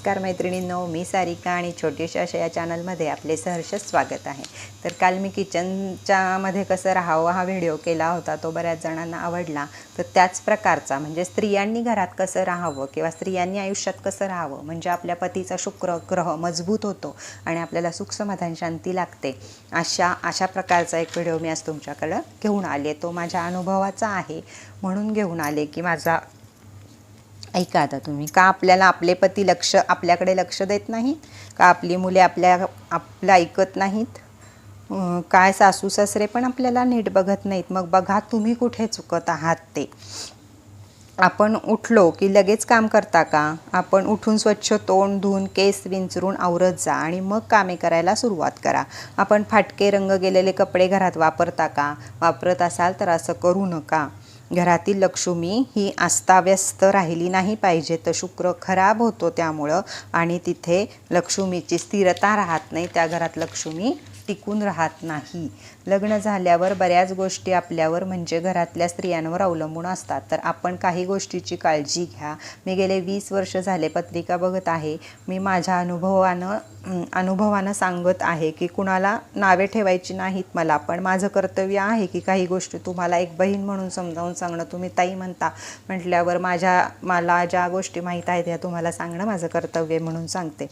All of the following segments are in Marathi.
नमस्कार मैत्रिणींनो मी सारिका आणि छोटीशा अशा या चॅनलमध्ये आपले सहर्ष स्वागत आहे. तर काल मी किचनच्यामध्ये कसं राहावं हा व्हिडिओ केला होता तो बऱ्याच जणांना आवडला. तर त्याच प्रकारचा म्हणजे स्त्रियांनी घरात कसं राहावं किंवा स्त्रियांनी आयुष्यात कसं राहावं म्हणजे आपल्या पतीचा शुक्र ग्रह मजबूत होतो आणि आपल्याला सुख समाधान शांती लागते अशा अशा प्रकारचा एक व्हिडिओ मी आज तुमच्याकडं घेऊन आले. तो माझ्या अनुभवाचा आहे म्हणून घेऊन आले की माझा ऐका आता तुम्ही. का आपल्याला आपले पती लक्ष आपल्याकडे लक्ष देत नाहीत? का आपली मुले आपल्या आपलं ऐकत नाहीत? काय सासू सासरे पण आपल्याला नीट बघत नाहीत. मग बघा तुम्ही कुठे चुकत आहात ते. आपण उठलो की लगेच काम करता का? आपण उठून स्वच्छ तोंड धुवून केस विंचरून आवरत जा आणि मग कामे करायला सुरुवात करा. आपण फाटके रंग गेलेले कपडे घरात वापरता का? वापरत असाल तर असं करू नका. घरातील लक्ष्मी ही अस्ताव्यस्त राहिली नाही पाहिजे. तर शुक्र खराब होतो त्यामुळं आणि तिथे लक्ष्मीची स्थिरता राहत नाही. त्या घरात लक्ष्मी टिकून राहत नाही. लग्न झाल्यावर बऱ्याच गोष्टी आपल्यावर म्हणजे घरातल्या स्त्रियांवर अवलंबून असतात. तर आपण काही गोष्टीची काळजी घ्या. मी गेले वीस वर्ष झाले पत्रिका बघत आहे. मी माझ्या अनुभवानं अनुभवानं सांगत आहे की कुणाला नावे ठेवायची नाहीत मला पण माझं कर्तव्य आहे की काही गोष्टी तुम्हाला एक बहीण म्हणून समजावून सांगणं. तुम्ही ताई म्हणता म्हटल्यावर माझ्या मला ज्या गोष्टी माहीत आहेत त्या तुम्हाला सांगणं माझं कर्तव्य म्हणून सांगते.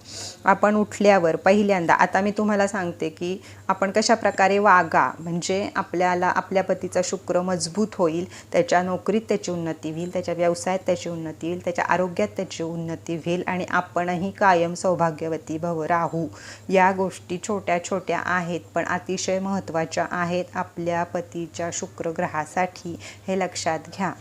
आपण उठल्यावर पहिल्यांदा आता मी तुम्हाला सांगते की आपण कशा प्रकारे वागा म्हणजे आपल्याला आपल्या पतीचा शुक्र मजबूत होईल त्याच्या नोकरीत त्याची उन्नती होईल त्याच्या व्यवसायात त्याची उन्नती होईल त्याच्या आरोग्यात त्याची उन्नती होईल आणि आपणही कायम सौभाग्यवती भव राहू. या गोष्टी छोट्या छोट्या आहेत पण अतिशय महत्त्वाच्या आहेत आपल्या पतीच्या शुक्रग्रहासाठी हे लक्षात घ्या.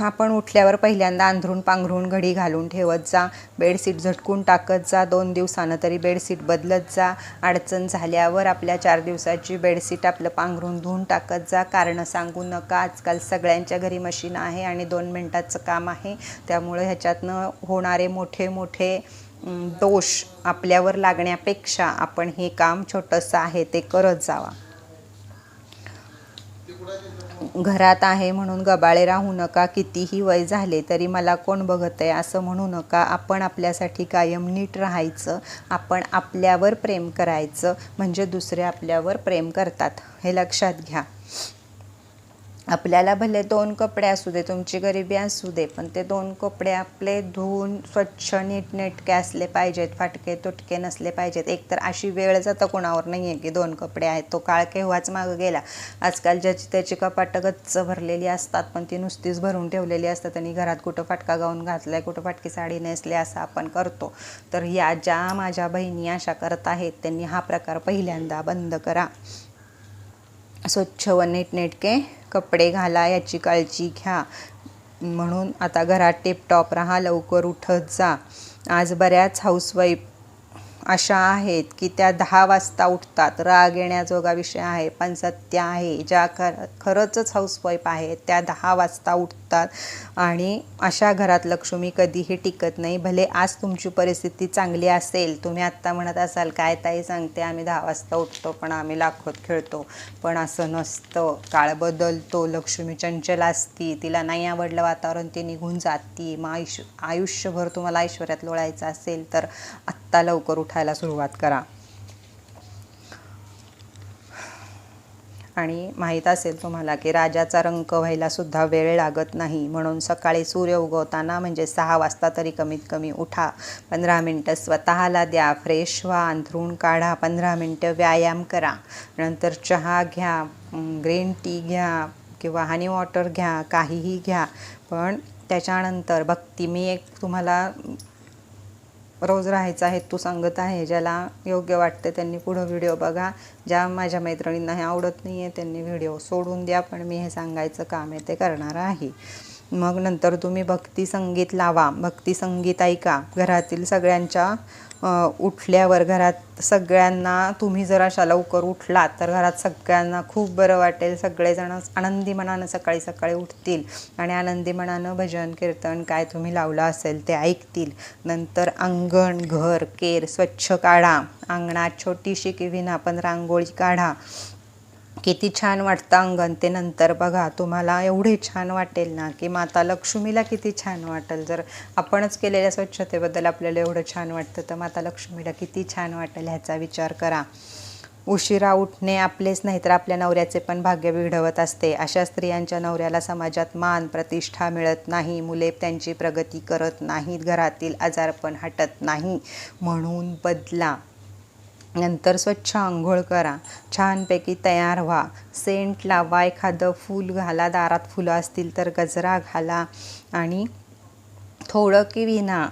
आपण उठल्यावर पहिल्यांदा अंधरून पांघरून घडी घालून ठेवत जा. बेडशीट झटकून टाकत जा. दोन दिवसानं तरी बेडशीट बदलत जा. अडचण झाल्यावर आपल्या चार दिवसाची बेडशीट आपलं पांघरून धुवून टाकत जा. कारणं सांगू नका आजकाल सगळ्यांच्या घरी मशीन आहे आणि दोन मिनटाचं काम आहे. त्यामुळे ह्याच्यातनं होणारे मोठे मोठे दोष आपल्यावर लागण्यापेक्षा आपण हे काम छोटंसं आहे ते करत जावा. घरात आहे म्हणून गबाळे राहू नका कितीही वय झाले तरी मला कोण बघत आहे असं म्हणू नका. आपण आपल्यासाठी कायम नीट राहायचं आपण आपल्यावर प्रेम करायचं म्हणजे दुसरे आपल्यावर प्रेम करतात. हे लक्षात घ्या. आपल्याला भले दोन कपडे असू दे तुमची गरिबी असू दे पण ते दोन कपडे आपले धुवून स्वच्छ नीटनेटके असले पाहिजेत फाटके तुटके नसले पाहिजेत. एकतर अशी वेळ जाता कोणावर नाही आहे की दोन कपडे आहेत. तो काळ केव्हाच मागं गेला. आजकाल ज्याची त्याची कपाटं गच्च भरलेली असतात पण ती नुसतीच भरून ठेवलेली असतात आणि घरात कुठं फाटका गाऊन घातलाय कुठं फाटकी साडी नेसली असं आपण करतो. तर या ज्या माझ्या बहिणी अशा करत आहेत त्यांनी हा प्रकार पहिल्यांदा बंद करा. स्वच्छ व नीटनेटके कपडे घाला याची काळजी घ्या. म्हणून आता घरात टिपटॉप राहा लवकर उठत जा. आज बऱ्याच हाऊसवाईफ अशा आहेत की त्या दहा वाजता उठतात. राग येण्याजोगा विषय आहे पण सत्य आहे. ज्या खर खरंचच हाऊसवाईफ आहेत त्या दहा वाजता उठतात. आणि अशा घरात लक्ष्मी कधीही टिकत नाही. भले आज तुमची परिस्थिती चांगली असेल तुम्ही आत्ता म्हणत असाल काय ताई सांगते आम्ही दहा वाजता उठतो पण आम्ही लाखोत खेळतो. पण असं नसतं. काळ बदलतो. लक्ष्मी चंचल असती. तिला नाही आवडलं वातावरण ती निघून जाती. मग आयुष्य आयुष्यभर तुम्हाला ऐश्वर्यात लोळायचं असेल तर आत्ता लवकर उठायला सुरुवात करा. आणि माहीत असेल तुम्हाला की राजाचा रंक व्हायला सुद्धा वेळ लागत नाही. म्हणून सकाळी सूर्य उगवताना म्हणजे सहा वाजता तरी कमीत कमी उठा. पंधरा मिनटं स्वतःला द्या. फ्रेश व्हा. अंथरूण काढा. पंधरा मिनटं व्यायाम करा. नंतर चहा घ्या. ग्रीन टी घ्या किंवा हनी वॉटर घ्या. काहीही घ्या. पण त्याच्यानंतर भक्ती मी एक तुम्हाला रोज राहायचा हेतू सांगत आहे ज्याला योग्य वाटते त्यांनी पुढं व्हिडिओ बघा. ज्या माझ्या मैत्रिणींना हे आवडत नाही आहे त्यांनी व्हिडिओ सोडून द्या पण मी हे सांगायचं काम आहे ते करणार आहे. मग नंतर तुम्ही भक्ती संगीत लावा. भक्ती संगीत ऐका. घरातील सगळ्यांच्या उठल्यावर घरात सगळ्यांना तुम्ही जर अशा लवकर उठलात तर घरात सगळ्यांना खूप बरं वाटेल. सगळेजण आनंदी मनानं सकाळी सकाळी उठतील आणि आनंदी मनानं भजन कीर्तन काय तुम्ही लावलं असेल ते ऐकतील. नंतर अंगण घर केर स्वच्छ काढा. अंगणात छोटीशी की विना पण रांगोळी काढा. किती छान वाटतं अंगण ते नंतर बघा. तुम्हाला एवढे छान वाटेल ना की माता लक्ष्मीला किती छान वाटेल. जर आपणच केलेल्या स्वच्छतेबद्दल आपल्याला एवढं छान वाटतं तर माता लक्ष्मीला किती छान वाटेल ह्याचा विचार करा. उशिरा उठणे आपलेच नाही तर आपल्या नवऱ्याचे पण भाग्य बिघडवत असते. अशा स्त्रियांच्या नवऱ्याला समाजात मान प्रतिष्ठा मिळत नाही. मुले त्यांची प्रगती करत नाहीत. घरातील आजारपण हटत नाही. म्हणून बदला. नंतर स्वच्छ आंघोळ करा. छानपैकी तयार व्हा. सेंट लावा एखादं फूल घाला दारात फुलं असतील तर गजरा घाला आणि थोडं की विना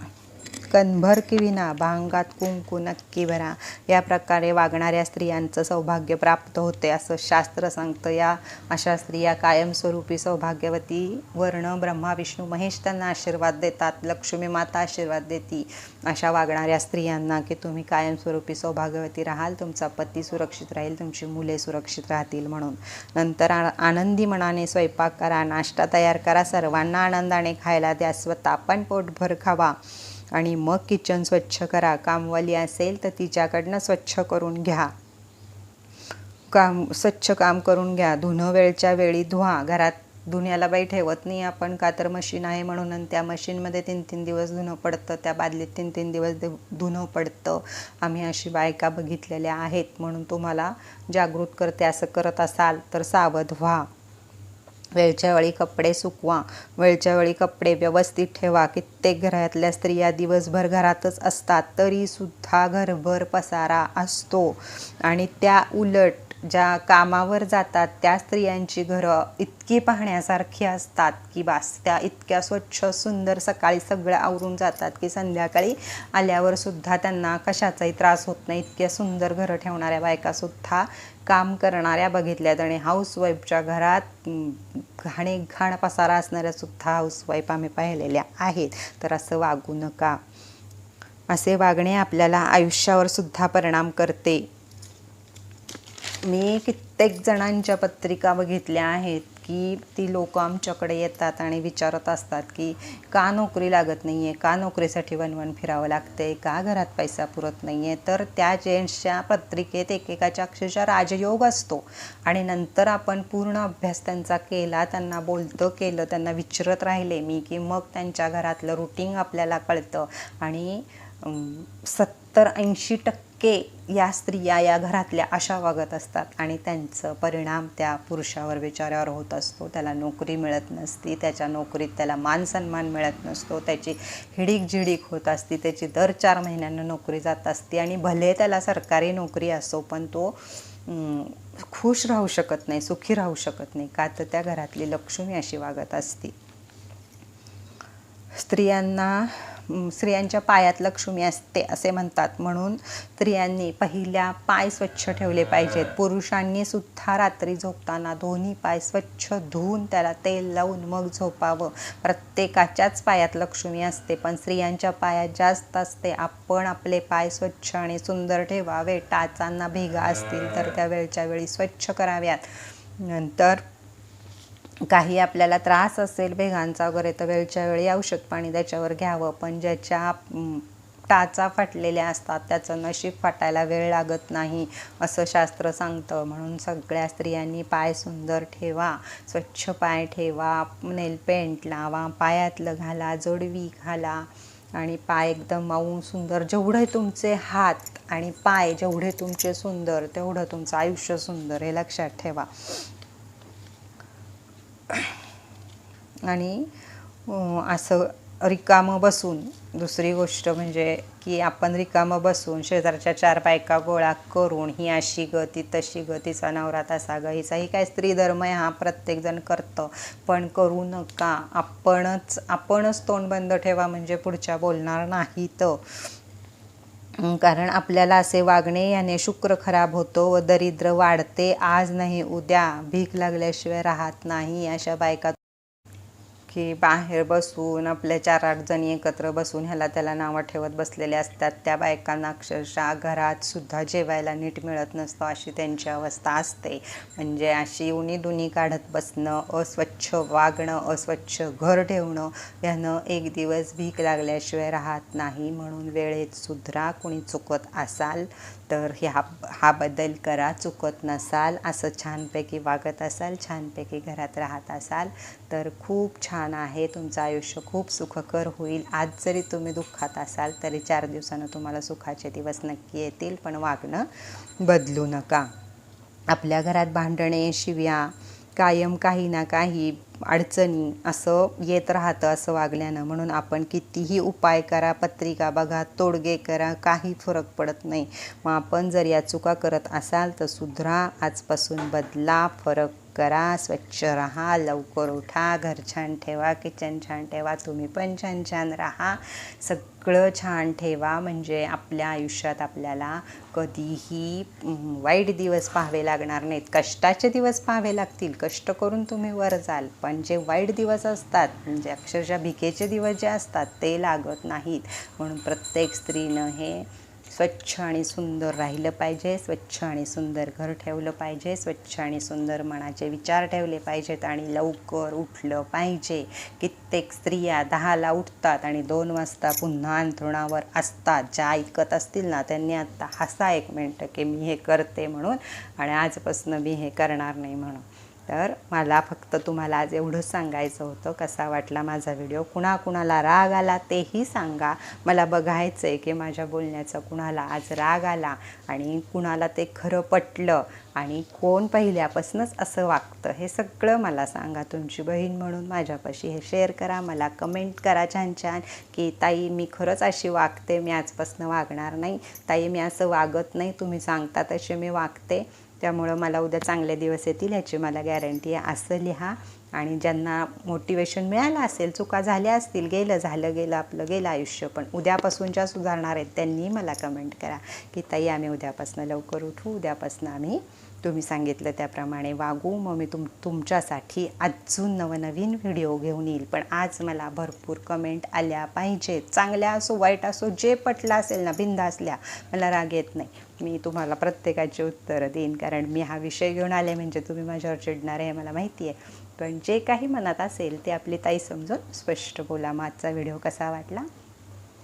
कणभर की विना भांगात कुंकू नक्की भरा. या प्रकारे वागणाऱ्या स्त्रियांचं सौभाग्य प्राप्त होते असं शास्त्र सांगतं. या अशा स्त्रिया कायमस्वरूपी सौभाग्यवती वर्ण ब्रह्मा विष्णू महेश त्यांना आशीर्वाद देतात लक्ष्मी माता आशीर्वाद देती. अशा वागणाऱ्या स्त्रियांना की तुम्ही कायमस्वरूपी सौभाग्यवती राहाल तुमचा पती सुरक्षित राहील तुमची मुले सुरक्षित राहतील म्हणून. नंतर आ आनंदी मनाने स्वयंपाक करा नाश्ता तयार करा सर्वांना आनंदाने खायला द्या स्वतः पण पोटभर खावा. आणि मग किचन स्वच्छ करा. कामवाली असेल तर तिच्याकडनं स्वच्छ करून घ्या. काम स्वच्छ काम करून घ्या. धुणं वेळच्या वेळी धुवा. घरात धुण्याला बाई ठेवत नाही आपण. का तर मशीन आहे म्हणून आणि त्या मशीनमध्ये तीन तीन दिवस धुणं पडतं. त्या बादलीत तीन तीन दिवस धु- धुणं पडतं. आम्ही अशी बायका बघितलेल्या आहेत म्हणून तुम्हाला जागृत करते. असं करत असाल तर सावध व्हा. वेळच्या वेळी कपडे सुकवा वेळच्या वेळी कपडे व्यवस्थित ठेवा. कित्येक घरातल्या स्त्रिया दिवसभर घरातच असतात तरीसुद्धा घरभर पसारा असतो. आणि त्या उलट ज्या कामावर जातात त्या स्त्रियांची घरं इतकी पाहण्यासारखी असतात की बास त्या इतक्या स्वच्छ सुंदर सकाळी सगळं आवरून जातात की संध्याकाळी आल्यावर सुद्धा त्यांना कशाचाही त्रास होत नाही. इतक्या सुंदर घरं ठेवणाऱ्या बायकासुद्धा काम करणाऱ्या बघितल्यात आणि हाऊसवाईफच्या घरात घाणे घाण पसारा असणाऱ्या सुद्धा हाऊसवाईफ आम्ही पाहिलेल्या आहेत. तर असं वागू नका. असे वागणे आपल्याला आयुष्यावर सुद्धा परिणाम करते. मी कित्येक जणांच्या पत्रिका बघितल्या आहेत की ती लोक आमच्याकडे येतात आणि विचारत असतात की का नोकरी लागत नाही आहे का नोकरीसाठी वनवन फिरावं लागते का घरात पैसा पुरत नाही आहे तर त्या जेंट्सच्या पत्रिकेत एकेकाच्या अक्षरशः राजयोग असतो. आणि नंतर आपण पूर्ण अभ्यास त्यांचा केला त्यांना बोलतं केलं त्यांना विचारत राहिले मी की मग त्यांच्या घरातलं रुटीन आपल्याला कळतं. आणि सत्तर ऐंशी टक्के या स्त्रिया या घरातल्या अशा वागत असतात आणि त्यांचं परिणाम त्या पुरुषावर विचारावर होत असतो. त्याला नोकरी मिळत नसती त्याच्या नोकरीत त्याला मान सन्मान मिळत नसतो त्याची हिडीक झिडीक होत असती त्याची दर चार महिन्यांना नोकरी जात असते आणि भले त्याला सरकारी नोकरी असो पण तो खुश राहू शकत नाही सुखी राहू शकत नाही. का तर त्या घरातली लक्ष्मी अशी वागत असते. स्त्रियांना स्त्रियांच्या पायात लक्ष्मी असते असे म्हणतात. म्हणून स्त्रियांनी पहिल्या पाय स्वच्छ ठेवले पाहिजेत. पुरुषांनी सुद्धा रात्री झोपताना दोन्ही पाय स्वच्छ धुवून त्याला तेल लावून मग झोपावं. प्रत्येकाच्याच पायात लक्ष्मी असते पण स्त्रियांच्या पायात जास्त असते. आपण आपले पाय स्वच्छ आणि सुंदर ठेवावे. टाचांना भेगा असतील तर त्या वेळच्या वेळी स्वच्छ कराव्यात. नंतर काही आपल्याला त्रास असेल भेगांचा वगैरे तर वेळच्या वेळी औषध पाणी त्याच्यावर घ्यावं. पण ज्याच्या टाचा फाटलेल्या असतात त्याचं नशीब फाटायला वेळ लागत नाही असं शास्त्र सांगतं. म्हणून सगळ्या स्त्रियांनी पाय सुंदर ठेवा स्वच्छ पाय ठेवा नेल पेंट लावा पायातलं घाला जोडवी घाला. आणि पाय एकदम मऊ सुंदर जेवढे तुमचे हात आणि पाय जेवढे तुमचे सुंदर तेवढं तुमचं आयुष्य सुंदर हे लक्षात ठेवा. आणि असं रिकामं बसून दुसरी गोष्ट म्हणजे की आपण रिकामं बसून शेजारच्या चार बायका गोळा करून ही अशी ग ती तशी ग तिचा नवरा तसा ग हिचाही काय स्त्री धर्म आहे हा प्रत्येकजण करतं. पण करू नका आपणच आपणच तोंड बंद ठेवा म्हणजे पुढच्या बोलणार नाही तर कारण आपल्याला असे वागणे याने शुक्र खराब होतो व दरिद्र वाढते. आज नाही उद्या भीक लागल्याशिवाय राहत नाही अशा बायका की बाहेर बसून आपल्या चार आठ जणी एकत्र बसून ह्याला त्याला नावं ठेवत बसलेले असतात. त्या बायकांना अक्षरशः घरात सुद्धा जेवायला नीट मिळत नसतं अशी त्यांची अवस्था असते. म्हणजे अशी उनी दुनी काढत बसणं अस्वच्छ वागणं अस्वच्छ घर ठेवणं ह्यानं एक दिवस भीक लागल्याशिवाय राहत नाही. म्हणून वेळेत सुधरा कुणी चुकत असाल तर ह्या हा बदल करा. चुकत नसाल असं छानपैकी वागत असाल छानपैकी घरात राहत असाल तर खूप छान आहे. तुमचं आयुष्य खूप सुखकर होईल. आज जरी तुम्ही दुःखात असाल तरी चार दिवसानं तुम्हाला सुखाचे दिवस नक्की येतील. पण वागणं बदलू नका. आपल्या घरात भांडणे शिव्या कायम काही ना काही अडचणी असं येत राहतं असं वागल्यानं. म्हणून आपण कितीही उपाय करा पत्रिका बघा तोडगे करा काही फरक पडत नाही. मग आपण जर या चुका करत असाल तर सुधरा आजपासून बदला फरक करा स्वच्छ राहा लवकर उठा घर छान ठेवा किचन छान ठेवा तुम्ही पण छान छान राहा. सगळं छान ठेवा म्हणजे आपल्या आयुष्यात आपल्याला कधीही वाईट दिवस पाहावे लागणार नाहीत. कष्टाचे दिवस पाहावे लागतील. कष्ट करून तुम्ही वर जाल. पण जे वाईट दिवस असतात म्हणजे अक्षरशः भिकेचे दिवस जे असतात ते लागत नाहीत. म्हणून प्रत्येक स्त्रीनं हे स्वच्छ आणि सुंदर राहिलं पाहिजे स्वच्छ आणि सुंदर घर ठेवलं पाहिजे स्वच्छ आणि सुंदर मनाचे विचार ठेवले पाहिजेत आणि लवकर उठलं पाहिजे. कित्येक स्त्रिया दहाला उठतात आणि दोन वाजता पुन्हा अंथरुणावर असतात. ज्या ऐकत असतील ना त्यांनी आत्ता हसा एक मिनटं की मी हे करते म्हणून आणि आजपासून मी हे करणार नाही म्हणून. तर मला फक्त तुम्हाला आज एवढंच सांगायचं होतं कसा वाटला माझा व्हिडिओ? कुणा कुणाला राग आला तेही सांगा. मला बघायचं आहे की माझ्या बोलण्याचा कुणाला आज राग आला आणि कुणाला ते खरं पटलं आणि कोण पहिल्यापासूनच असं वागतं हे सगळं मला सांगा. तुमची बहीण म्हणून माझ्यापाशी हे शेअर करा मला कमेंट करा छान छान की ताई मी खरंच अशी वागते मी आजपासून वागणार नाही. ताई मी असं वागत नाही तुम्ही सांगता तसे मी वागते. त्यामुळं मला उद्या चांगले दिवस येतील ह्याची मला गॅरंटी आहे. असं लिहा आणि ज्यांना मोटिवेशन मिळालं असेल चुका झाल्या असतील गेलं झालं गेलं आपलं गेलं आयुष्य पण उद्यापासून ज्या सुधारणार आहेत त्यांनी मला कमेंट करा की ताई आम्ही उद्यापासून लवकर उठू उद्यापासून आम्ही तुम्ही सांगितलं त्याप्रमाणे वागू मग मी तुम तुमच्यासाठी अजून नवनवीन व्हिडिओ घेऊन येईल. पण आज मला भरपूर कमेंट आल्या पाहिजेत. चांगल्या असो वाईट असो जे पटलं असेल ना बिंदा असल्या मला राग येत नाही. मी तुम्हाला प्रत्येकाची उत्तरं देईन कारण मी हा विषय घेऊन आले म्हणजे तुम्ही माझ्यावर चिडणार आहे मला माहिती आहे. पण जे काही मनात असेल ते आपली ताई समजून स्पष्ट बोला. मग आजचा व्हिडिओ कसा वाटला?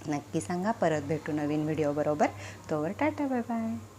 नक्की सांगा. परत भेटू नवीन व्हिडिओ बरोबर. तोवर टाटा बाय बाय